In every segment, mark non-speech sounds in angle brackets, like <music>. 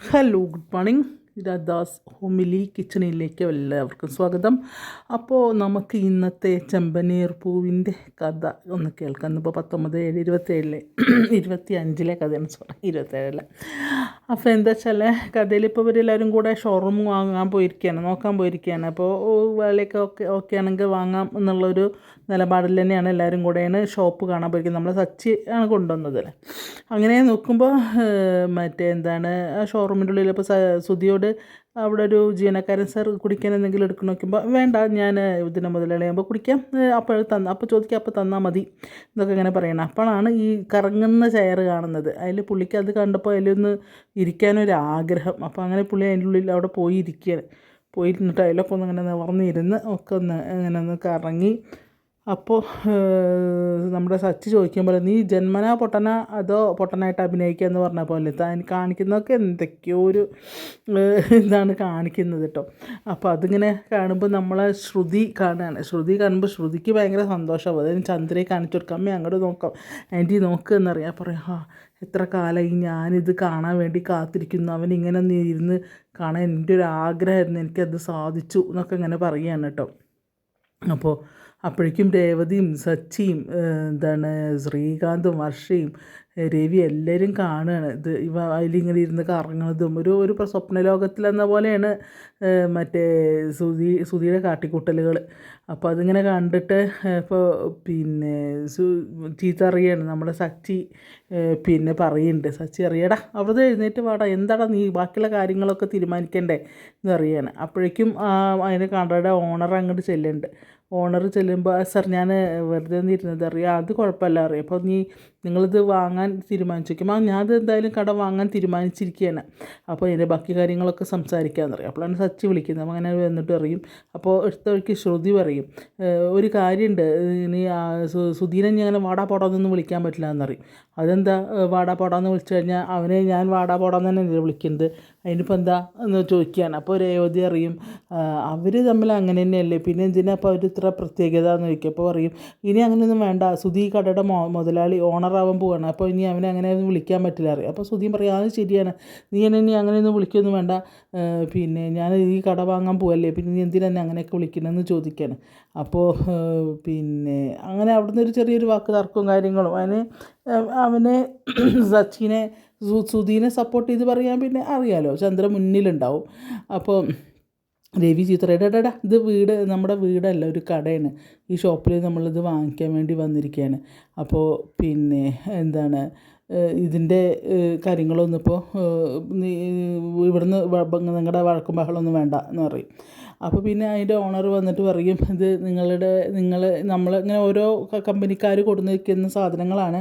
Hello good morning Radha's homely കിച്ചണിലേക്ക് എല്ലാവർക്കും സ്വാഗതം. അപ്പോൾ നമുക്ക് ഇന്നത്തെ ചെമ്പനീർ പൂവിന്റെ കഥ ഒന്ന് കേൾക്കാം. ഇപ്പോൾ പത്തൊമ്പത് ഏഴ് ഇരുപത്തേഴിലെ ഇരുപത്തി അഞ്ചിലെ കഥയാണ് സോറി ഇരുപത്തേഴിലെ അപ്പോൾ എന്താ വെച്ചാൽ കഥയിൽ ഇപ്പോൾ ഇവരെല്ലാവരും കൂടെ ഷോറൂം വാങ്ങാൻ പോയിരിക്കുകയാണ് നോക്കാൻ പോയിരിക്കുകയാണ് അപ്പോൾ വിലയൊക്കെ ഓക്കെ ഓക്കെ ആണെങ്കിൽ വാങ്ങാം എന്നുള്ളൊരു നിലപാടിൽ തന്നെയാണ് എല്ലാവരും കൂടെയാണ് ഷോപ്പ് കാണാൻ പോയിരിക്കുന്നത്. നമ്മൾ സച്ചി ആണ് കൊണ്ടുവന്നത് അങ്ങനെ നോക്കുമ്പോൾ മറ്റേ എന്താണ് ആ ഷോറൂമിന്റെ ഉള്ളിൽ ഇപ്പോൾ സുധിയോട് അവിടെ ഒരു ജീവനക്കാരൻ സാർ കുടിക്കാൻ എന്തെങ്കിലും എടുക്കണം നോക്കുമ്പോൾ വേണ്ട ഞാൻ ഇതിനെ മുതലാളിയാകുമ്പോൾ കുടിക്കാം. അപ്പോൾ തന്ന അപ്പോൾ ചോദിക്കാം അപ്പോൾ തന്നാൽ മതി. എന്നൊക്കെ ഇങ്ങനെ പറയണം അപ്പോഴാണ് ഈ കറങ്ങുന്ന ചെയർ കാണുന്നത്. അതിൽ പുള്ളിക്ക് അത് കണ്ടപ്പോൾ അതിലൊന്ന് ഇരിക്കാനൊരു ആഗ്രഹം അപ്പോൾ അങ്ങനെ പുള്ളി അതിന്റെ ഉള്ളിൽ അവിടെ പോയി ഇരിക്കുകയാണ് പോയിരുന്നിട്ട് അതിലൊക്കെ ഒന്ന് ഇങ്ങനെ നിവർന്നിരുന്ന് ഒക്കെ ഒന്ന് ഇങ്ങനെ ഒന്ന് കറങ്ങി അപ്പോൾ നമ്മുടെ സച്ചി ചോദിക്കുമ്പോൾ നീ ജന്മനാ പൊട്ടന അതോ പൊട്ടനായിട്ട് അഭിനയിക്കുക എന്ന് പറഞ്ഞ പോലെ താൻ കാണിക്കുന്നതൊക്കെ എന്തൊക്കെയോ ഒരു ഇതാണ് കാണിക്കുന്നത് കേട്ടോ അപ്പോൾ അതിങ്ങനെ കാണുമ്പോൾ നമ്മളെ ശ്രുതി കാണുകയാണ് ശ്രുതി കാണുമ്പോൾ ശ്രുതിക്ക് ഭയങ്കര സന്തോഷമാവും അതിന് ചന്ദ്രയെ കാണിച്ചു കൊടുക്കാം. അമ്മ അങ്ങോട്ട് നോക്കാം. ആന്റി നോക്കുക എന്നറിയാം പറയാം ആ എത്ര കാലമായി ഞാനിത് കാണാൻ വേണ്ടി കാത്തിരിക്കുന്നു. അവൻ ഇങ്ങനെ ഇരുന്ന് കാണാൻ എന്റെ ഒരു ആഗ്രഹമായിരുന്നു എനിക്കത് സാധിച്ചു എന്നൊക്കെ ഇങ്ങനെ പറയുകയാണ് കേട്ടോ അപ്പോൾ അപ്പോഴേക്കും രേവതിയും സച്ചിയും എന്താണ് ശ്രീകാന്തും വർഷയും രവി എല്ലാവരും കാണുകയാണ്. ഇത് ഇവ അതിലിങ്ങനെ ഇരുന്ന് കറങ്ങുന്നതും ഒരു ഒരു സ്വപ്ന ലോകത്തിലെന്ന പോലെയാണ് മറ്റേ സുധി സുധിയുടെ കാട്ടിക്കൂട്ടലുകൾ അപ്പോൾ അതിങ്ങനെ കണ്ടിട്ട് ഇപ്പോൾ പിന്നെ സു ചീത്ത അറിയാണ്. നമ്മുടെ സച്ചി പിന്നെ പറയുന്നുണ്ട് സച്ചി അറിയടാ അവിടെ എഴുന്നേറ്റ് വാടാ എന്താടാ നീ ബാക്കിയുള്ള കാര്യങ്ങളൊക്കെ തീരുമാനിക്കണ്ടേ? എന്ന് അറിയാണ്. അപ്പോഴേക്കും അതിനെ കണ്ടയുടെ ഓണർ അങ്ങോട്ട് ചെല്ലുന്നുണ്ട്. ഓണർ ചെല്ലുമ്പോൾ സാർ ഞാൻ വെറുതെ ഒന്നിരുന്നത് അറിയാം അത് കുഴപ്പമില്ല. അറിയാം. അപ്പോൾ നീ നിങ്ങളിത് വാങ്ങാൻ തീരുമാനിച്ചിരിക്കും ആ ഞാനത് എന്തായാലും കട വാങ്ങാൻ തീരുമാനിച്ചിരിക്കുകയാണ് അപ്പോൾ എന്റെ ബാക്കി കാര്യങ്ങളൊക്കെ സംസാരിക്കാമെന്ന് അറിയാം അപ്പോഴാണ് സച്ചി വിളിക്കുന്നത്. അങ്ങനെ വന്നിട്ട് അറിയും അപ്പോൾ എടുത്ത വഴിക്ക് ശ്രുതി പറയും. ഒരു കാര്യമുണ്ട് ഇനി സുധീരൻ ഞാൻ വാടാ പോടാന്നൊന്നും വിളിക്കാൻ പറ്റില്ല എന്നറിയും അതെന്താ? വാടാ പോടാന്ന് വിളിച്ചു കഴിഞ്ഞാൽ അവനെ ഞാൻ വാടാ പോടാന്ന് തന്നെ വിളിക്കുന്നത്. അതിനിപ്പോൾ എന്താ എന്ന് ചോദിക്കുകയാണ് അപ്പോൾ ഒരു അയോധ്യ അറിയും. അവർ തമ്മിൽ അങ്ങനെ തന്നെയല്ലേ? പിന്നെ എന്തിനാ അപ്പോൾ അവർ ഇത്ര പ്രത്യേകത എന്ന് ചോദിക്കും അപ്പോൾ പറയും ഇനി അങ്ങനെയൊന്നും വേണ്ട. സുധി കടയുടെ മോ മുതലാളി ഓണറാവാൻ പോവാണ്. അപ്പോൾ ഇനി അവനെ അങ്ങനെ ഒന്നും വിളിക്കാൻ പറ്റില്ല. അറിയാം അപ്പോൾ സുധിയും പറയും അത് ശരിയാണ്. നീ എന്നെ ഇനി അങ്ങനെയൊന്നും വിളിക്കൊന്നും വേണ്ട. പിന്നെ ഞാൻ ഈ കട വാങ്ങാൻ പോവല്ലേ? പിന്നെ നീ എന്തിനാ എന്നെ അങ്ങനെയൊക്കെ വിളിക്കണമെന്ന് ചോദിക്കുകയാണ് അപ്പോൾ പിന്നെ അങ്ങനെ അവിടുന്ന് ഒരു ചെറിയൊരു വാക്ക് തർക്കവും കാര്യങ്ങളും. അതിന് അവനെ സച്ചിനെ സുധീനെ സപ്പോർട്ട് ചെയ്ത് പറയാൻ പിന്നെ അറിയാലോ. ചന്ദ്ര മുന്നിലുണ്ടാവും. അപ്പോൾ രവി ചിത്രയുടെ ഇത് വീട് നമ്മുടെ വീടല്ല ഒരു കടയാണ്. ഈ ഷോപ്പിൽ നമ്മളിത് വാങ്ങിക്കാൻ വേണ്ടി വന്നിരിക്കുകയാണ് അപ്പോൾ പിന്നെ എന്താണ് ഇതിന്റെ കാര്യങ്ങളൊന്നും ഇപ്പോൾ ഇവിടുന്ന് നിങ്ങളുടെ വഴക്കും ബഹളമൊന്നും വേണ്ട എന്ന് പറയും. അപ്പോൾ പിന്നെ അതിന്റെ ഓണർ വന്നിട്ട് പറയും ഇത് നിങ്ങളുടെ നിങ്ങൾ നമ്മൾ ഇങ്ങനെ ഓരോ കമ്പനിക്കാർ കൊടുന്ന് വയ്ക്കുന്ന സാധനങ്ങളാണ്.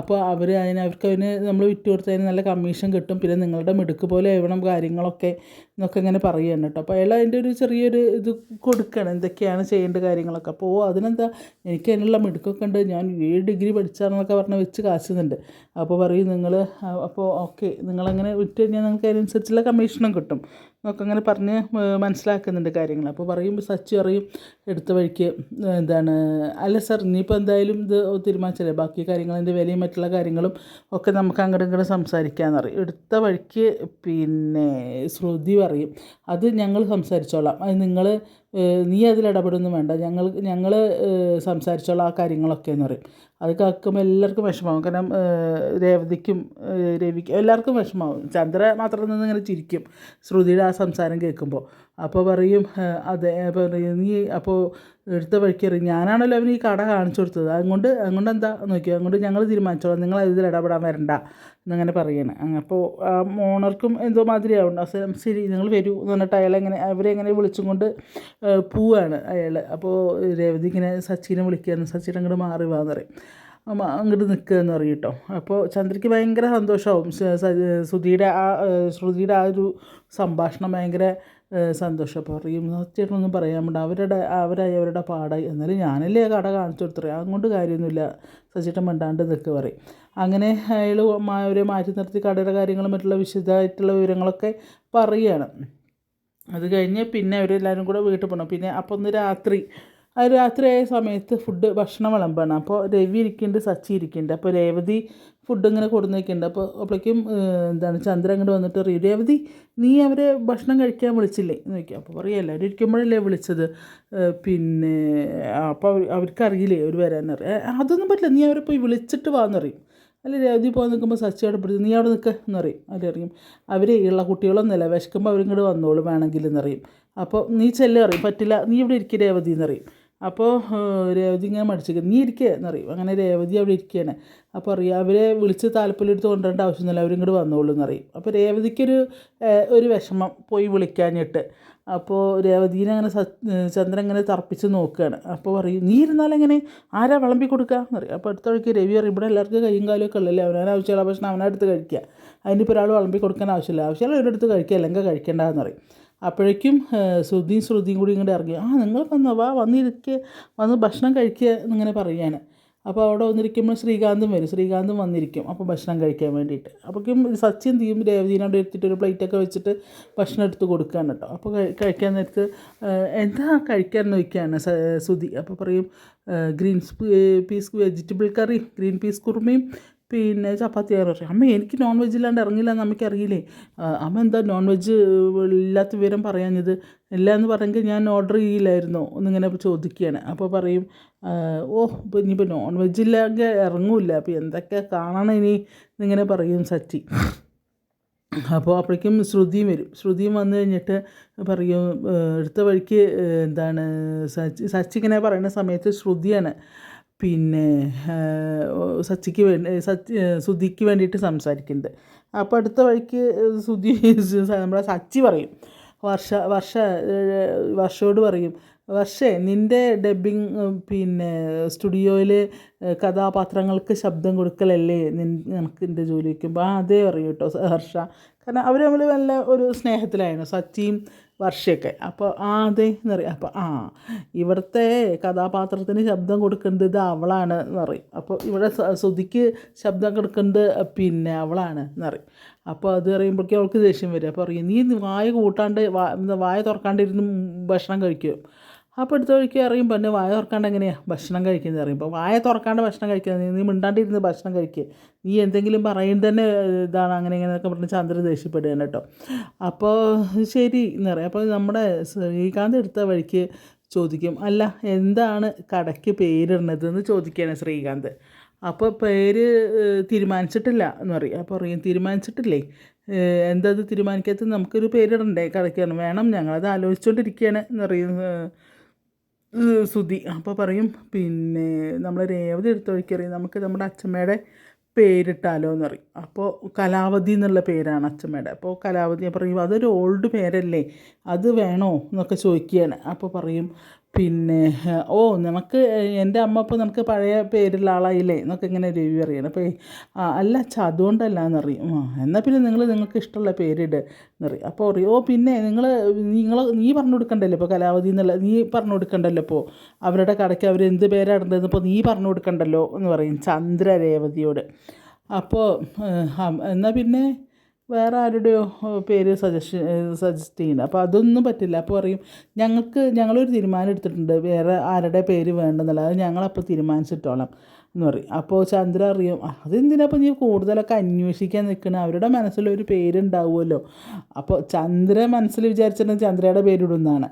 അപ്പോൾ അവർ അതിന് അവർക്ക് അതിന് നമ്മൾ വിറ്റ് കൊടുത്തതിന് നല്ല കമ്മീഷൻ കിട്ടും. പിന്നെ നിങ്ങളുടെ മിടുക്ക് പോലെ ആവണം കാര്യങ്ങളൊക്കെ എന്നൊക്കെ ഇങ്ങനെ പറയുകയാണ് കേട്ടോ. അപ്പോൾ അയാൾ അതിന്റെ ഒരു ചെറിയൊരു ഇത് കൊടുക്കണം എന്തൊക്കെയാണ് ചെയ്യേണ്ട കാര്യങ്ങളൊക്കെ. അപ്പോൾ അതിനെന്താ? എനിക്ക് അതിനുള്ള മിടുക്കൊക്കെ ഉണ്ട്. ഞാൻ ഏഴ് ഡിഗ്രി പഠിച്ചാണെന്നൊക്കെ പറഞ്ഞ് വെച്ച് കാശുന്നുണ്ട്. അപ്പോൾ പറയും നിങ്ങൾ അപ്പോൾ ഓക്കെ നിങ്ങളങ്ങനെ വിറ്റ് കഴിഞ്ഞാൽ നിങ്ങൾക്ക് അതിനനുസരിച്ചുള്ള കമ്മീഷനും കിട്ടും. എന്നൊക്കെ അങ്ങനെ പറഞ്ഞ് മനസ്സിലാക്കുന്നുണ്ട് കാര്യങ്ങൾ. അപ്പോൾ പറയുമ്പോൾ സച്ചി പറയും എടുത്ത വഴിക്ക് എന്താണ് അല്ല സാർ ഇനിയിപ്പോൾ എന്തായാലും ഇത് തീരുമാനിച്ചല്ലേ? ബാക്കി കാര്യങ്ങൾ കാര്യങ്ങളതിന്റെ വിലയും മറ്റുള്ള കാര്യങ്ങളും ഒക്കെ നമുക്ക് അങ്ങോട്ട് ഇങ്ങോട്ട് സംസാരിക്കാമെന്ന് പറയും. എടുത്ത വഴിക്ക് പിന്നെ ശ്രുതി പറയും അത് ഞങ്ങൾ സംസാരിച്ചോളാം. അത് നിങ്ങൾ നീ അതിൽ വേണ്ട. ഞങ്ങൾ ഞങ്ങൾ സംസാരിച്ചോളാം ആ കാര്യങ്ങളൊക്കെ എന്ന് പറയും. അത് കേൾക്കുമ്പോൾ എല്ലാവർക്കും വിഷമാവും. കാരണം രേവതിക്കും രവിക്കും എല്ലാവർക്കും വിഷമാവും. ചന്ദ്ര മാത്രം നിന്ന് ഇങ്ങനെ ചിരിക്കും ശ്രുതിയുടെ ആ സംസാരം കേൾക്കുമ്പോൾ അപ്പോൾ പറയും അതെ പറയും നീ അപ്പോൾ എടുത്ത വഴിക്ക് അറിയും ഞാനാണല്ലോ അവന് ഈ കട കാണിച്ചു കൊടുത്തത്. അതുകൊണ്ട് അതുകൊണ്ട് എന്താ നോക്കിയോ അതുകൊണ്ട് ഞങ്ങൾ തീരുമാനിച്ചോളാം. നിങ്ങൾ ഇതിൽ ഇടപെടാൻ വരണ്ട. എന്നങ്ങനെ പറയണം. അപ്പോൾ ആ മോണർക്കും എന്തോ മാതിരിയാവുണ്ട്. അവസരം ശരി നിങ്ങൾ വരൂ എന്ന് പറഞ്ഞിട്ട് അയാൾ എങ്ങനെ അവരെ എങ്ങനെ വിളിച്ചും കൊണ്ട് പോവാണ് അയാൾ അപ്പോൾ രേവതി ഇങ്ങനെ സച്ചിനെ വിളിക്കുകയാണ്. സച്ചിൻ അങ്ങോട്ട് മാറി വാന്ന് പറയും. അങ്ങോട്ട് നിൽക്കുക എന്ന് പറയും കേട്ടോ. അപ്പോൾ ചന്ദ്രയ്ക്ക് ഭയങ്കര സന്തോഷമാവും. ശ്രുതിയുടെ ആ ശ്രുതിയുടെ ആ ഒരു സംഭാഷണം ഭയങ്കര സന്തോഷം സത്യമായിട്ടൊന്നും പറയാൻ വേണ്ട അവരുടെ അവരായി അവരുടെ പാടായി. എന്നാലും ഞാനല്ലേ കട കാണിച്ചു കൊടുത്തത്? അതുകൊണ്ട് കാര്യമൊന്നുമില്ല. സച്ചിട്ടൻ മിണ്ടാണ്ട് നിൽക്കുക പറയും അങ്ങനെ അയാൾ അവരെ മാറ്റി നിർത്തി കടയുടെ കാര്യങ്ങളും മറ്റുള്ള വിശദമായിട്ടുള്ള വിവരങ്ങളൊക്കെ പറയുകയാണ്. അത് കഴിഞ്ഞ് പിന്നെ അവരെല്ലാവരും കൂടെ വീട്ടിൽ പോകണം പിന്നെ അപ്പം ഒന്ന് രാത്രി അത് രാത്രിയായ സമയത്ത് ഫുഡ് ഭക്ഷണം വിളമ്പാണ്. അപ്പോൾ രവി ഇരിക്കുന്നുണ്ട് സച്ചി ഇരിക്കുന്നുണ്ട്. അപ്പോൾ രേവതി ഫുഡ് ഇങ്ങനെ കൊടുന്ന് വയ്ക്കുന്നുണ്ട് അപ്പോൾ അപ്പോഴേക്കും എന്താണ് ചന്ദ്രൻ അങ്ങോട്ട് വന്നിട്ട് പറയും രേവതി നീ അവരെ ഭക്ഷണം കഴിക്കാൻ വിളിച്ചില്ലേ? എന്ന് ചോദിക്കും. അപ്പോൾ പറയും എല്ലാവരും ഇരിക്കുമ്പോഴല്ലേ വിളിച്ചത്? പിന്നെ അപ്പോൾ അവർ അവർക്കറിയില്ലേ അവർ വരാനറിയാം അതൊന്നും പറ്റില്ല നീ അവരെ പോയി വിളിച്ചിട്ട് വാന്നറിയും അല്ല രേവതി പോകാൻ നിൽക്കുമ്പോൾ സച്ചി അവിടെ പിടിച്ച് നീ അവിടെ നിൽക്കുക എന്നറിയും അവരറിയും അവർ ഉള്ള കുട്ടികളൊന്നുമില്ല വിശക്കുമ്പോൾ അവരിങ്ങോട്ട് വന്നോളും വേണമെങ്കിൽ എന്നറിയും അപ്പോൾ നീ ചെല്ലുക അറിയും പറ്റില്ല നീ ഇവിടെ ഇരിക്കും രേവതി എന്നറിയും അപ്പോൾ രേവതി ഇങ്ങനെ മടിച്ചിരിക്കുന്നു നീ ഇരിക്കുക എന്നറിയും. അങ്ങനെ രേവതി അവിടെ ഇരിക്കുകയാണ്. അപ്പോൾ അറിയാം അവരെ വിളിച്ച് താല്പര്യമെടുത്ത് കൊണ്ടുവരേണ്ട ആവശ്യമൊന്നുമില്ല. അവരിങ്ങോട്ട് വന്നോളൂ എന്നറിയും. അപ്പോൾ രേവതിക്കൊരു ഒരു വിഷമം പോയി വിളിക്കാഞ്ഞിട്ട്. അപ്പോൾ രേവതീനെ അങ്ങനെ ചന്ദ്രൻ ഇങ്ങനെ തർപ്പിച്ച് നോക്കുകയാണ്. അപ്പോൾ പറയും നീ ഇരുന്നാലെങ്ങനെ ആരാ വിളമ്പി കൊടുക്കുക എന്നറിയാം. അപ്പോൾ അടുത്ത വഴിക്ക് രവി പറയും ഇവിടെ എല്ലാവർക്കും കൈയും കാലും ഒക്കെ ഉള്ളല്ലേ? അവനാണ് ആവശ്യമുള്ള ഭക്ഷണം അവനടുത്ത് കഴിക്കുക. അതിനിപ്പോൾ ഒരാൾ വിളമ്പി കൊടുക്കാൻ ആവശ്യമില്ല. ആവശ്യമുള്ള ഒരിടത്ത് കഴിക്കുക. അല്ലെങ്കിൽ കഴിക്കേണ്ടതെന്ന് പറയും അപ്പോഴേക്കും ശ്രുതിയും ശ്രുതിയും കൂടി ഇങ്ങോട്ട് ഇറങ്ങി. ആ നിങ്ങൾ വന്നോ വാ വന്നിരിക്കുക വന്ന് ഭക്ഷണം കഴിക്കുക എന്നിങ്ങനെ പറയുകയാണ്. അപ്പോൾ അവിടെ വന്നിരിക്കുമ്പോൾ ശ്രീകാന്തും വരും. ശ്രീകാന്തും വന്നിരിക്കും അപ്പോൾ ഭക്ഷണം കഴിക്കാൻ വേണ്ടിയിട്ട്. അപ്പോഴേക്കും സച്ചിൻ തീയും രേവതീനോട് എടുത്തിട്ട് ഒരു പ്ലേറ്റൊക്കെ വെച്ചിട്ട് ഭക്ഷണം എടുത്ത് കൊടുക്കുകയാണ് കേട്ടോ. അപ്പോൾ കഴിക്കാൻ നേരത്ത് എന്താ കഴിക്കാൻ നോക്കിയാണ് സുതി അപ്പോൾ പറയും green peas vegetable curry green peas കുറുമയും പിന്നെ ചപ്പാത്തി ആറ് പക്ഷേ അമ്മ എനിക്ക് നോൺ വെജ് ഇല്ലാണ്ട് ഇറങ്ങില്ല എന്ന് ആ, അമ്മ എന്താ നോൺ വെജ് ഇല്ലാത്ത വിവരം പറയാഞ്ഞത്? ഇല്ല എന്ന് പറഞ്ഞെങ്കിൽ ഞാൻ ഓർഡർ ചെയ്യില്ലായിരുന്നു എന്നിങ്ങനെ ചോദിക്കുകയാണ്. അപ്പോൾ പറയും ഓ ഇപ്പം ഇനിയിപ്പോൾ നോൺ വെജ് ഇല്ലെങ്കിൽ ഇറങ്ങില്ല. അപ്പോൾ എന്തൊക്കെ കാണണം ഇനി എന്നിങ്ങനെ പറയും സച്ചി. അപ്പോൾ അപ്പോഴേക്കും ശ്രുതിയും വരും. ശ്രുതിയും വന്നു കഴിഞ്ഞിട്ട് പറയും എടുത്ത വഴിക്ക് എന്താണ് സച്ചി സച്ചി ഇങ്ങനെ പറയുന്ന സമയത്ത് ശ്രുതിയാണ് പിന്നെ സച്ചിക്ക് വേണ്ടി സച്ചി സുധിക്ക് വേണ്ടിയിട്ട് സംസാരിക്കുന്നത് അപ്പോൾ അടുത്ത വഴിക്ക് സുധി നമ്മുടെ സച്ചി പറയും. വർഷ വർഷ വർഷയോട് പറയും വർഷേ നിന്റെ ഡബ്ബിങ് പിന്നെ സ്റ്റുഡിയോയിൽ കഥാപാത്രങ്ങൾക്ക് ശബ്ദം കൊടുക്കലല്ലേ നിനക്ക് എന്റെ ജോലി വയ്ക്കുമ്പോൾ ആ അതേ പറയും കേട്ടോ ഹർഷ. കാരണം അവർ തമ്മിൽ നല്ല ഒരു സ്നേഹത്തിലായിരുന്നു സച്ചിയും വർഷയൊക്കെ. അപ്പോൾ ആ അതെ എന്ന് പറയും അപ്പോൾ ആ ഇവിടുത്തെ കഥാപാത്രത്തിന് ശബ്ദം കൊടുക്കേണ്ടത് അവളാണ് എന്ന് പറയും. അപ്പോൾ ഇവിടെ ശ്രുതിക്ക് ശബ്ദം കൊടുക്കേണ്ടത് പിന്നെ അവളാണ് എന്ന് പറയും. അപ്പോൾ അത് പറയുമ്പോഴേക്കും അവൾക്ക് ദേഷ്യം വരും. അപ്പോൾ പറയും നീ വായ കൂട്ടാണ്ട് വായ തുറക്കാണ്ടിരുന്ന് ഭക്ഷണം കഴിക്കും. അപ്പോൾ എടുത്ത് കഴിക്കുക അറിയും പിന്നെ വായ തുറക്കാണ്ട് എങ്ങനെയാണ് ഭക്ഷണം കഴിക്കുന്നത് അറിയും. ഇപ്പോൾ വായ തുറക്കാണ്ട് ഭക്ഷണം കഴിക്കുന്നത് നീ മിണ്ടാണ്ടിരുന്ന് ഭക്ഷണം കഴിക്കുക നീ എന്തെങ്കിലും പറയുന്നത് തന്നെ ഇതാണ് അങ്ങനെ ഇങ്ങനെയൊക്കെ പറഞ്ഞ് ചന്ദ്രൻ ദേഷ്യപ്പെടുകയാണ് കേട്ടോ. അപ്പോൾ ശരി എന്ന് പറയാം അപ്പോൾ നമ്മുടെ ശ്രീകാന്ത് എടുത്ത വഴിക്ക് ചോദിക്കും അല്ല എന്താണ് കടയ്ക്ക് പേരിടുന്നത്? എന്ന് ചോദിക്കുകയാണ് ശ്രീകാന്ത്. അപ്പോൾ പേര് തീരുമാനിച്ചിട്ടില്ല എന്ന് പറയും. അപ്പോൾ പറയും തീരുമാനിച്ചിട്ടില്ലേ? എന്താ അത് തീരുമാനിക്കാത്ത നമുക്കൊരു പേരിടണ്ടേ കടയ്ക്കാണ് വേണം ഞങ്ങളത് ആലോചിച്ചുകൊണ്ടിരിക്കുകയാണ് എന്ന് പറയും ഏഹ്, അപ്പോൾ പറയും പിന്നെ നമ്മൾ രേവതി എടുത്ത വഴിക്കറിയും നമുക്ക് നമ്മുടെ അച്ഛമ്മയുടെ പേരിട്ടാലോ എന്ന് പറയും. അപ്പോൾ കലാവതി എന്നുള്ള പേരാണ് അച്ഛമ്മയുടെ. അപ്പോൾ കലാവതി പറയും അതൊരു ഓൾഡ് പേരല്ലേ? അത് വേണോ? എന്നൊക്കെ ചോദിക്കുകയാണ്. അപ്പോൾ പറയും പിന്നെ ഓ നമുക്ക് എന്റെ അമ്മ ഇപ്പോൾ നമുക്ക് പഴയ പേരുള്ള ആളായില്ലേ? എന്നൊക്കെ ഇങ്ങനെ രവി അറിയണം അപ്പോൾ അല്ല അച്ഛാ അതുകൊണ്ടല്ല എന്നറിയും ആ എന്നാൽ പിന്നെ നിങ്ങൾ നിങ്ങൾക്ക് ഇഷ്ടമുള്ള പേരിട് എന്നറിയും അപ്പോൾ അറിയും ഓ പിന്നെ നിങ്ങൾ നിങ്ങൾ നീ പറഞ്ഞു കൊടുക്കണ്ടല്ലോ ഇപ്പോൾ കലാവതി എന്നുള്ള നീ പറഞ്ഞു കൊടുക്കണ്ടല്ലോ ഇപ്പോൾ അവരുടെ കടയ്ക്ക് അവർ എന്ത് പേരാടേണ്ടതെന്ന് ഇപ്പോൾ നീ പറഞ്ഞു കൊടുക്കണ്ടല്ലോ എന്ന് പറയും ചന്ദ്ര രേവതിയോട്. അപ്പോൾ എന്നാൽ പിന്നെ വേറെ ആരുടെയോ പേര് സജഷൻ സജസ്റ്റ് ചെയ്യുന്നത് അപ്പോൾ അതൊന്നും പറ്റില്ല. അപ്പോൾ പറയും ഞങ്ങൾക്ക് ഞങ്ങളൊരു തീരുമാനം എടുത്തിട്ടുണ്ട്. വേറെ ആരുടെ പേര് വേണ്ടെന്നുള്ളത് അത് ഞങ്ങളപ്പോൾ തീരുമാനിച്ചിട്ടോളാം. എന്ന് പറയും. അപ്പോൾ ചന്ദ്ര അറിയും "ആ, അതെന്തിനാ അപ്പോൾ നീ കൂടുതലൊക്കെ അന്വേഷിക്കാൻ നിൽക്കണം അവരുടെ മനസ്സിലൊരു പേരുണ്ടാവുമല്ലോ. അപ്പോൾ ചന്ദ്ര മനസ്സിൽ വിചാരിച്ചിട്ടുണ്ടെങ്കിൽ ചന്ദ്രയുടെ പേരിടുന്നതാണ്.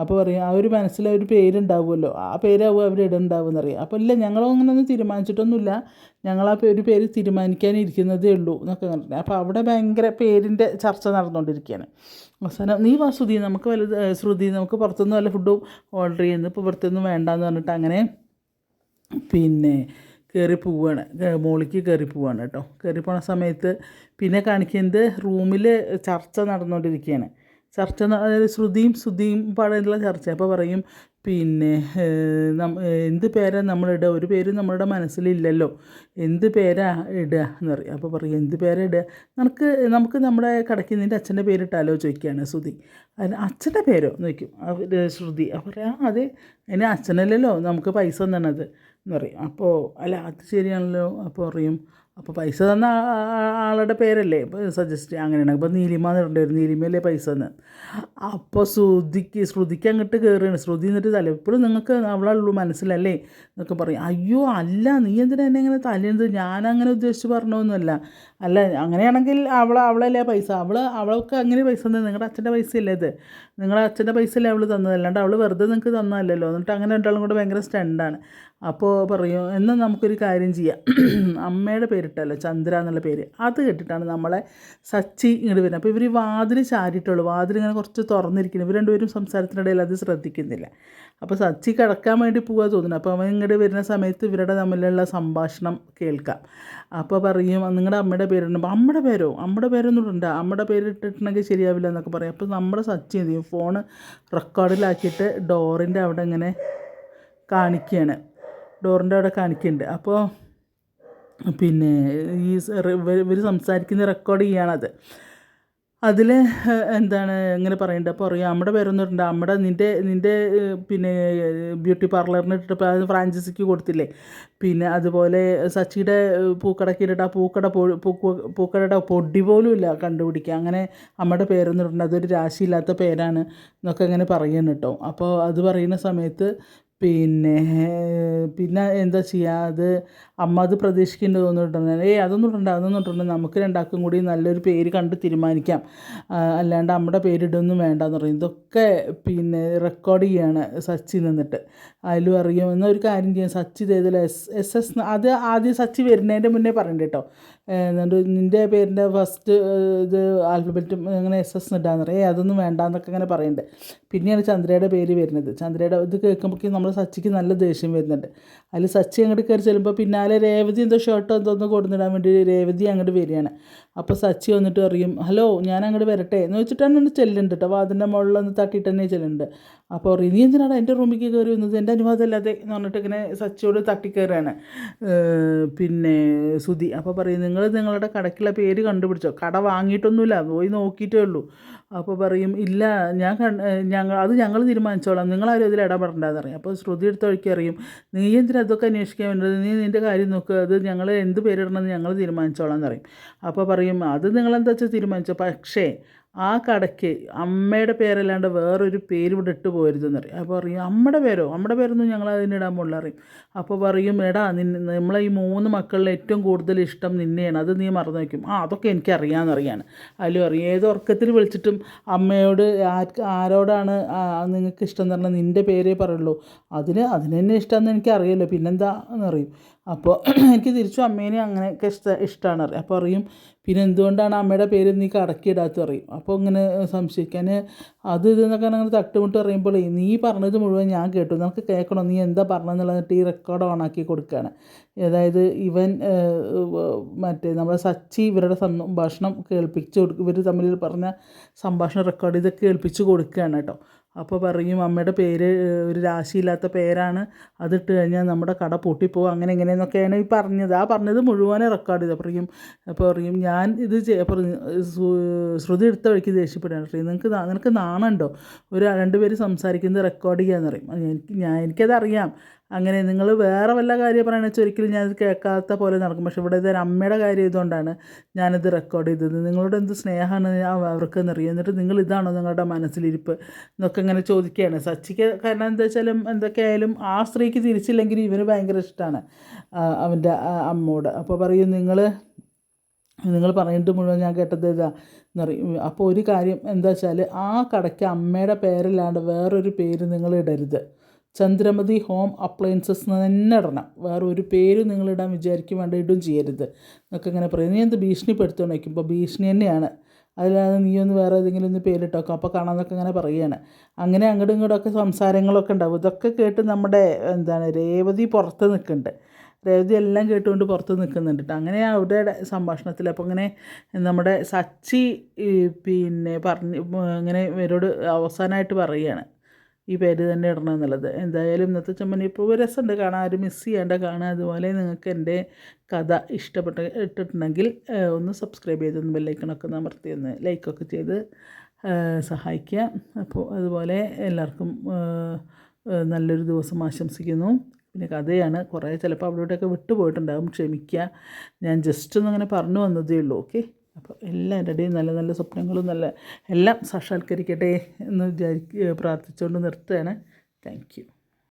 അപ്പോൾ പറയും ആ ഒരു മനസ്സിലൊരു പേരുണ്ടാവുമല്ലോ. ആ പേരാവും അവർ ഇടുന്നുണ്ടാവും എന്നറിയാം അപ്പോൾ ഇല്ല ഞങ്ങളങ്ങനൊന്നും തീരുമാനിച്ചിട്ടൊന്നുമില്ല. ഞങ്ങൾ ആ ഒരു പേര് തീരുമാനിക്കാനിരിക്കുന്നതേ ഉള്ളൂ എന്നൊക്കെ പറഞ്ഞിട്ട്. അപ്പോൾ അവിടെ ഭയങ്കര പേരിന്റെ ചർച്ച നടന്നുകൊണ്ടിരിക്കുകയാണ്. അവസാനം നീ വാ ശ്രുതി നമുക്ക് വലുത് ശ്രുതി നമുക്ക് പുറത്തുനിന്ന് വല്ല ഫുഡും ഓർഡർ ചെയ്യുന്നു. ഇപ്പോൾ പുറത്തുനിന്ന് വേണ്ടെന്ന് പറഞ്ഞിട്ട് അങ്ങനെ പിന്നെ കയറി പോവുകയാണ് മോളിക്ക് കയറി പോവുകയാണ് കേട്ടോ. കയറി പോണ സമയത്ത് പിന്നെ കാണിക്കുന്നത് റൂമിൽ ചർച്ച നടന്നുകൊണ്ടിരിക്കുകയാണ് ചർച്ച അതായത് ശ്രുതിയും ശ്രുതിയും പാടാനുള്ള ചർച്ച. അപ്പോൾ പറയും പിന്നെ എന്ത് പേരാ നമ്മളിടുക ഒരു പേരും നമ്മളുടെ മനസ്സിലില്ലല്ലോ. എന്ത് പേരാ ഇടുക എന്ന് പറയും. അപ്പോൾ പറയും എന്ത് പേരാ ഇടുക നമുക്ക് നമുക്ക് നമ്മുടെ കടയ്ക്ക് നിന്റെ അച്ഛന്റെ പേരിട്ടാലോ ചോദിക്കുകയാണ് ശ്രുതി. അതിന് അച്ഛന്റെ പേരോ എന്ന് ചോദിക്കും. ശ്രുതി. അപ്പോൾ പറയാം അതെ. അതിന് അച്ഛനല്ലല്ലോ. നമുക്ക് പൈസ തന്നത്. എന്ന് അപ്പോൾ അല്ല അത് ശരിയാണല്ലോ? അപ്പോൾ പറയും അപ്പോൾ പൈസ തന്ന ആളുടെ പേരല്ലേ? സജസ്റ്റ് അങ്ങനെയാണ്. അപ്പോൾ നീലിമ എന്നിട്ടുണ്ട് ഒരു നീലിമയല്ലേ പൈസ തന്നെ. അപ്പോൾ ശ്രുതിക്ക് ശ്രുതിക്ക് അങ്ങോട്ട് കയറുകയാണ് ശ്രുതി എന്നിട്ട് തല എപ്പോഴും നിങ്ങൾക്ക് അവളുള്ളൂ മനസ്സിലല്ലേ? എന്നൊക്കെ പറയും. അയ്യോ അല്ല നീ എന്തിനാ എന്നെ ഇങ്ങനെ തലേണ്ടത് ഞാനങ്ങനെ ഉദ്ദേശിച്ച് പറഞ്ഞൊന്നുമല്ല അല്ല അങ്ങനെയാണെങ്കിൽ അവൾ അവളല്ലേ പൈസ? അവൾ അവൾക്ക് അങ്ങനെ പൈസ തന്നെ നിങ്ങളുടെ അച്ഛന്റെ പൈസ അല്ലേ ഇത്? നിങ്ങളുടെ അച്ഛന്റെ പൈസ അല്ലേ അവൾ തന്നത്? അല്ലാണ്ട് അവൾ വെറുതെ നിങ്ങൾക്ക് തന്നതല്ലല്ലോ. എന്നിട്ട് അങ്ങനെ രണ്ടാളും കൂടെ ഭയങ്കര സ്റ്റണ്ടാണ് അപ്പോൾ പറയും എന്നാൽ നമുക്കൊരു കാര്യം ചെയ്യാം. <clears throat> അമ്മയുടെ പേരിട്ടല്ലോ ചന്ദ്ര എന്നുള്ള പേര്. അത് കേട്ടിട്ടാണ് നമ്മളെ സച്ചി ഇങ്ങോട്ട് വരുന്നത്. അപ്പോൾ ഇവർ വാതിൽ ചാരിയിട്ടുള്ളൂ. വാതിൽ ഇങ്ങനെ കുറച്ച് തുറന്നിരിക്കുന്നു. ഇവർ രണ്ടുപേരും സംസാരത്തിനിടയിൽ അത് ശ്രദ്ധിക്കുന്നില്ല. അപ്പോൾ സച്ചി കിടക്കാൻ വേണ്ടി പോകാൻ തോന്നുന്നു. അപ്പോൾ അവൻ ഇങ്ങോട്ട് വരുന്ന സമയത്ത് ഇവരുടെ തമ്മിലുള്ള സംഭാഷണം കേൾക്കാം. അപ്പോൾ പറയും നിങ്ങളുടെ അമ്മയുടെ പേരുണ്ട് അപ്പോൾ അമ്മയുടെ പേരോ? അമ്മയുടെ പേരൊന്നും ഇടണ്ട. അമ്മയുടെ പേര് ഇട്ടിട്ടുണ്ടെങ്കിൽ ശരിയാവില്ല എന്നൊക്കെ പറയും. അപ്പോൾ നമ്മുടെ സച്ചി എന്ത് ചെയ്യും? ഫോണ് റെക്കോർഡിലാക്കിയിട്ട് ഡോറിന്റെ അവിടെ ഇങ്ങനെ കാണിക്കുകയാണ്. ഡോറിന്റെ അവിടെ കാണിക്കുന്നുണ്ട്. അപ്പോൾ പിന്നെ ഈ ഇവർ സംസാരിക്കുന്ന റെക്കോർഡ് ചെയ്യുകയാണത് അതിൽ എന്താണ് ഇങ്ങനെ പറയുന്നുണ്ട് അപ്പോൾ അറിയാം അമ്മയുടെ പേരൊന്നും അമ്മയുടെ നിന്റെ നിന്റെ പിന്നെ ബ്യൂട്ടി പാർലറിന് ഇട്ടിട്ട് അത് ഫ്രാഞ്ചൈസിക്ക് കൊടുത്തില്ലേ? പിന്നെ അതുപോലെ സച്ചിയുടെ പൂക്കടയ്ക്ക് ഇട്ടിട്ട് ആ പൂക്കട പൂക്കടയുടെ പൊടി പോലും ഇല്ല കണ്ടുപിടിക്കുക അങ്ങനെ അമ്മയുടെ പേരൊന്നും അതൊരു രാശിയില്ലാത്ത പേരാണ് എന്നൊക്കെ ഇങ്ങനെ പറയുന്നു അപ്പോൾ അത് പറയുന്ന സമയത്ത് പിന്നെ പിന്നെ എന്താ ചെയ്യുക അത് അമ്മ അത് പ്രതീക്ഷിക്കേണ്ടത് തോന്നിട്ടുണ്ടെങ്കിൽ ഏയ് അതൊന്നും ഇടണ്ട അതൊന്നും ഇടണ്ട. നമുക്ക് രണ്ടാൾക്കും കൂടി നല്ലൊരു പേര് കണ്ട് തീരുമാനിക്കാം. അല്ലാണ്ട് അമ്മയുടെ പേരിടൊന്നും വേണ്ടെന്ന് പറയും. ഇതൊക്കെ പിന്നെ റെക്കോർഡ് ചെയ്യാണ് സച്ചി നിന്നിട്ട് അതിലും അറിയുമെന്നൊരു ഒരു കാര്യം ചെയ്യാം. സച്ചി ചെയ്തതിൽ എസ് എസ് എസ് അത് ആദ്യം സച്ചി വരുന്നതിന്റെ മുന്നേ പറയണ്ട കേട്ടോ എന്നിട്ട് നിന്റെ പേരിന്റെ ഫസ്റ്റ് ഇത് ആൽഫബറ്റും അങ്ങനെ എസ് എസ് ഇടാന്ന് ഏ അതൊന്നും വേണ്ടാന്നൊക്കെ അങ്ങനെ പറയുന്നുണ്ട് പിന്നെയാണ് ചന്ദ്രയുടെ പേര് വരുന്നത്. ചന്ദ്രയുടെ ഇത് കേൾക്കുമ്പോഴേക്കും നമ്മൾ സച്ചിക്ക് നല്ല ദേഷ്യം വരുന്നുണ്ട്. അതിൽ സച്ചി അങ്ങോട്ട് കയറി ചെല്ലുമ്പോൾ പിന്നാലെ രേവതി എന്തോ ഷർട്ടോ എന്തോ ഒന്ന് കൊടുത്തിടാൻ വേണ്ടി രേവതി അങ്ങോട്ട് വരികയാണ്. അപ്പോൾ സച്ചി വന്നിട്ട് പറയും ഹലോ ഞാൻ അങ്ങോട്ട് വരട്ടെ. എന്ന് വെച്ചിട്ടാണ് ചെല്ലുന്നുണ്ട് കേട്ടോ വാതിന്റെ മുകളിലൊന്ന് തട്ടിയിട്ട് തന്നെ ചെല്ലുന്നുണ്ട്. അപ്പോൾ റിനി എന്തിനാണ് എന്റെ റൂമിലേക്ക് കയറി വന്നത്? എന്റെ അനുവാദം അല്ലാതെ എന്ന് പറഞ്ഞിട്ട് ഇങ്ങനെ സച്ചിയോട് തട്ടിക്കയറുകയാണ് പിന്നെ സുധി അപ്പോൾ പറയും നിങ്ങൾ നിങ്ങളുടെ കടയ്ക്കുള്ള പേര് കണ്ടുപിടിച്ചോ? കട വാങ്ങിയിട്ടൊന്നുമില്ല പോയി നോക്കിയിട്ടേ ഉള്ളൂ. അപ്പോൾ പറയും ഇല്ല ഞാൻ ഞങ്ങൾ അത് ഞങ്ങൾ തീരുമാനിച്ചോളാം. നിങ്ങളാരും ഇതിൽ ഇടപെടേണ്ടതെന്ന് പറയും അപ്പോൾ ശ്രുതി എടുത്ത വഴിക്ക് അറിയും നീ എന്തിനാ അതൊക്കെ അന്വേഷിക്കാൻ വേണ്ടത് നീ നിന്റെ കാര്യം നോക്കുക അത് ഞങ്ങൾ എന്ത് പേരിടണമെന്ന് ഞങ്ങൾ തീരുമാനിച്ചോളാം എന്ന് പറയും. അപ്പോൾ പറയും അത് നിങ്ങളെന്താ വെച്ചാൽ തീരുമാനിച്ചോ പക്ഷേ ആ കടയ്ക്ക് അമ്മയുടെ പേരല്ലാണ്ട് വേറൊരു പേര് ഇവിടെ ഇട്ട് പോരുതെന്ന് പറയും. അപ്പോൾ പറയും അമ്മയുടെ പേരോ? അമ്മയുടെ പേരൊന്നും ഞങ്ങൾ അതിനിടാൻ പോലുള്ള അറിയും അപ്പോൾ പറയും എടാ നിന്നെ നമ്മളെ ഈ മൂന്ന് മക്കളിൽ ഏറ്റവും കൂടുതൽ ഇഷ്ടം നിന്നെയാണ്. അത് നീ മറന്നു വയ്ക്കും ആ അതൊക്കെ എനിക്കറിയാമെന്ന് അറിയാണ് അതിലും അറിയാം ഏത് ഉറക്കത്തിൽ വിളിച്ചിട്ടും അമ്മയോട് ആരോടാണ് നിങ്ങൾക്ക് ഇഷ്ടം എന്ന് പറഞ്ഞാൽ നിന്റെ പേരേ പറയുള്ളൂ. അതിന് അതിനെന്നെ തന്നെ എനിക്ക് അറിയല്ലോ പിന്നെന്താ എന്നറിയും അപ്പോൾ എനിക്ക് തിരിച്ചും അമ്മേനെ അങ്ങനെയൊക്കെ ഇഷ്ട ഇഷ്ടമാണ് അപ്പോൾ അറിയും പിന്നെ എന്തുകൊണ്ടാണ് അമ്മയുടെ പേര് നീ കടക്കിയിടാത്ത പറയും. അപ്പോൾ ഇങ്ങനെ സംശയിക്കാൻ അത് ഇതെന്നൊക്കെ അങ്ങനെ തട്ടുമുട്ട് പറയുമ്പോൾ നീ പറഞ്ഞത് മുഴുവൻ ഞാൻ കേട്ടു. നിനക്ക് കേൾക്കണോ? നീ എന്താ പറഞ്ഞതെന്നുള്ളത് ഈ റെക്കോർഡ് ഓണാക്കി കൊടുക്കുകയാണ്. അതായത് ഇവൻ മറ്റേ നമ്മുടെ സച്ചി ഇവരുടെ സംഭാഷണം കേൾപ്പിച്ച് കൊടുക്കും ഇവർ തമ്മിൽ പറഞ്ഞ സംഭാഷണം റെക്കോർഡ് ചെയ്ത് കേൾപ്പിച്ച് കൊടുക്കുകയാണ് കേട്ടോ. അപ്പോൾ പറയും അമ്മയുടെ പേര് ഒരു രാശിയില്ലാത്ത പേരാണ്. അതിട്ട് കഴിഞ്ഞാൽ നമ്മുടെ കട പൊട്ടിപ്പോകും അങ്ങനെ ഇങ്ങനെയെന്നൊക്കെയാണ് ഈ പറഞ്ഞത്. ആ പറഞ്ഞത് മുഴുവനെ റെക്കോർഡ് ചെയ്ത്. പറയും അപ്പോൾ പറയും ഞാൻ ഇത് പറഞ്ഞു ശ്രുതി എടുത്ത വഴിക്ക് ദേഷ്യപ്പെടുകയാണ്. പറയും നിങ്ങൾക്ക് നിനക്ക് നാണുണ്ടോ ഒരു രണ്ടുപേര് സംസാരിക്കുന്നത് റെക്കോർഡ് ചെയ്യാന്ന് പറയും. ഞാൻ എനിക്കതറിയാം. അങ്ങനെ നിങ്ങൾ വേറെ വല്ല കാര്യം പറയുകയാണെന്ന് വെച്ചാൽ ഒരിക്കലും ഞാനത് കേൾക്കാത്ത പോലെ നടക്കും. പക്ഷേ ഇവിടെ ഇതൊരു അമ്മയുടെ കാര്യം ഇതുകൊണ്ടാണ് ഞാനിത് റെക്കോർഡ് ചെയ്തത്. നിങ്ങളോട് എന്ത് സ്നേഹമാണ് അവർക്ക് എന്നറിയാം എന്നിട്ട് നിങ്ങൾ ഇതാണോ നിങ്ങളുടെ മനസ്സിലിരിപ്പ് എന്നൊക്കെ ഇങ്ങനെ ചോദിക്കുകയാണ്. സച്ചിക്ക് കാരണം എന്താ വെച്ചാലും എന്തൊക്കെയായാലും ആ സ്ത്രീക്ക് തിരിച്ചില്ലെങ്കിൽ ഇവന് ഭയങ്കര ഇഷ്ടമാണ് അവന്റെ അമ്മോട് അപ്പോൾ പറയും നിങ്ങൾ നിങ്ങൾ പറയുന്നത് മുഴുവൻ ഞാൻ കേട്ടത് ഇതാ എന്ന് പറയും. അപ്പോൾ ഒരു കാര്യം എന്താ വെച്ചാൽ ആ കടയ്ക്ക് അമ്മയുടെ പേരല്ലാണ്ട് വേറൊരു പേര് നിങ്ങൾ ഇടരുത്. ചന്ദ്രമതി ഹോം അപ്ലയൻസസ് എന്ന് തന്നെ ഇടണം. വേറെ ഒരു പേര് നിങ്ങളിടാൻ വിചാരിക്കും വേണ്ട ഇടും ചെയ്യരുത്. എന്നൊക്കെ ഇങ്ങനെ പറയും. നീ എന്ത് ഭീഷണിപ്പെടുത്തുമെന്ന് വയ്ക്കുമ്പോൾ ഭീഷണി തന്നെയാണ്. അതിലാതെ നീ ഒന്ന് വേറെ ഏതെങ്കിലും ഒന്ന് പേരിട്ടോക്കോ അപ്പോൾ കാണാമെന്നൊക്കെ ഇങ്ങനെ പറയുകയാണ് അങ്ങനെ അങ്ങോട്ടും ഇങ്ങോട്ടൊക്കെ സംസാരങ്ങളൊക്കെ ഉണ്ടാവും. ഇതൊക്കെ കേട്ട് നമ്മുടെ എന്താണ് രേവതി പുറത്ത് നിൽക്കുന്നുണ്ട്. രേവതി എല്ലാം കേട്ടുകൊണ്ട് പുറത്ത് നിൽക്കുന്നുണ്ട്. അങ്ങനെ അവരുടെ സംഭാഷണത്തിൽ അപ്പോൾ ഇങ്ങനെ നമ്മുടെ സച്ചി പിന്നെ പറഞ്ഞ് ഇങ്ങനെ ഇവരോട് അവസാനമായിട്ട് പറയുകയാണ്. ഈ പേര് തന്നെ ഇടണം എന്നുള്ളത്. എന്തായാലും ഇന്നത്തെ ചമ്മന്തി ഇപ്പോൾ രസമുണ്ട് കാണാൻ. ആരും മിസ് ചെയ്യേണ്ട കാണാൻ. അതുപോലെ നിങ്ങൾക്ക് എന്റെ കഥ ഇഷ്ടപ്പെട്ട ഇട്ടിട്ടുണ്ടെങ്കിൽ ഒന്ന് സബ്സ്ക്രൈബ് ചെയ്തൊന്ന് ബെല്ലൈക്കണൊക്കെ അമർത്തി ഒന്ന് ലൈക്കൊക്കെ ചെയ്ത് സഹായിക്കുക. അപ്പോൾ അതുപോലെ എല്ലാവർക്കും നല്ലൊരു ദിവസം ആശംസിക്കുന്നു. പിന്നെ കഥയാണ്. കുറേ ചിലപ്പോൾ അവിടെയൊക്കെ വിട്ടുപോയിട്ടുണ്ടാകും ക്ഷമിക്കുക. ഞാൻ ജസ്റ്റ് ഒന്ന് അങ്ങനെ പറഞ്ഞു വന്നതേ ഉള്ളൂ. ഓക്കെ അപ്പോൾ എല്ലാവരുടെയും നല്ല നല്ല സ്വപ്നങ്ങളും നല്ല എല്ലാം സാക്ഷാത്കരിക്കട്ടെ എന്ന് വിചാരിക്കുക പ്രാർത്ഥിച്ചുകൊണ്ട് നിർത്തുകയാണ്. Thank you.